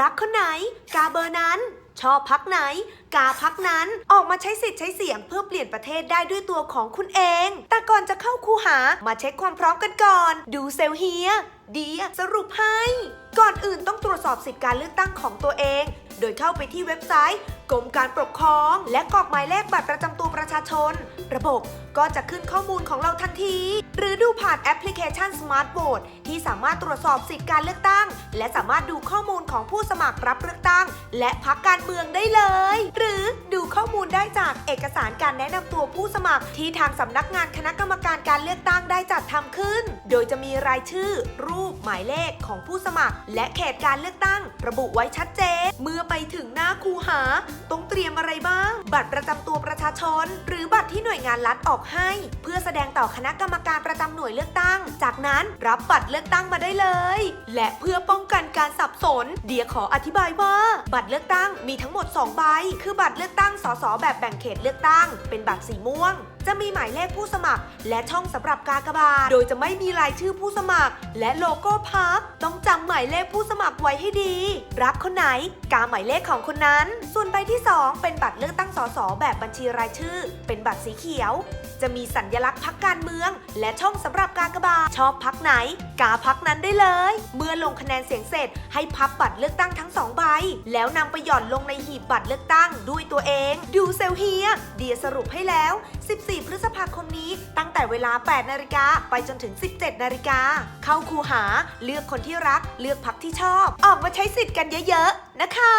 รักคนไหน กาเบอร์นั้น ชอบพักไหน กาพักนั้นออกมาใช้สิทธิ์ใช้เสียงเพื่อเปลี่ยนประเทศได้ด้วยตัวของคุณเอง แต่ก่อนจะเข้าคูหามาเช็คความพร้อมกันก่อน ดูเซลเฮียดีสรุปให้ ก่อนอื่นต้องตรวจสอบสิทธิการเลือกตั้งของตัวเอง โดยเข้าไปที่เว็บไซต์ กรมการปกครอง และกรอกหมายเลขบัตรประจำตัวประชาชน ระบบก็จะขึ้นข้อมูลของเราทันที หรือดูผ่านแอปพลิเคชัน Smart Vote ที่สามารถตรวจสอบสิทธิการเลือกตั้ง และสามารถดูข้อมูลของผู้สมัครรับเลือกตั้ง และพักการเมืองได้เลย หรือ เอกสารการแนะนำตัวผู้สมัคร ที่ทางสำนักงานคณะกรรมการการเลือกตั้งได้จัดทำขึ้น โดยจะมีรายชื่อ รูป หมายเลขของผู้สมัคร และเขตการเลือกตั้ง ระบุไว้ชัดเจน เมื่อไปถึงหน้าคูหา ต้องเตรียมอะไรบ้าง บัตรประจำตัวประชาชน หรือบัตรที่ น่วยงานรัฐออกให้ เพื่อแสดงต่อคณะกรรมการประจำหน่วยเลือกตั้ง จากนั้นรับบัตรเลือกตั้งมาได้เลย และเพื่อป้องกันการสับสน เดียขออธิบายว่า บัตรเลือกตั้งมีทั้งหมด 2 ใบ คือบัตรเลือกตั้งสสแบบแบ่งเขตเลือกตั้ง เป็นบัตรสีม่วงจะมีหมายเลขผู้สมัคร และช่องสำหรับกากบาท โดยจะไม่มีรายชื่อผู้สมัคร และโลโก้พัก ต้องจำหมายเลขผู้สมัครไว้ให้ดี รักคนไหน กาหมายเลขของคนนั้น ส่วนใบที่ 2 เป็นบัตรเลือกตั้งสสแบบบัญชีรายชื่อ เป็นบัตรสีเขียว จะมีสัญลักษณ์พักการเมือง และช่องสำหรับกากบาทชอบพักไหน กาพักนั้นได้เลย เมื่อลงคะแนนเสียงเสร็จ ให้พับบัตรเลือกตั้งทั้งสองใบ แล้วนำไปหย่อนลงในหีบบัตรเลือกตั้งด้วยตัวเอง ดูเซลเฮีย เดียสรุปให้แล้ว 14 พฤษภาคมนี้ ตั้งแต่เวลา 8 นาฬิกาไปจนถึง 17 นาฬิกา เข้าคูหา เลือกคนที่รัก เลือกพักที่ชอบ ออกมาใช้สิทธิ์กันเยอะๆ นะคะ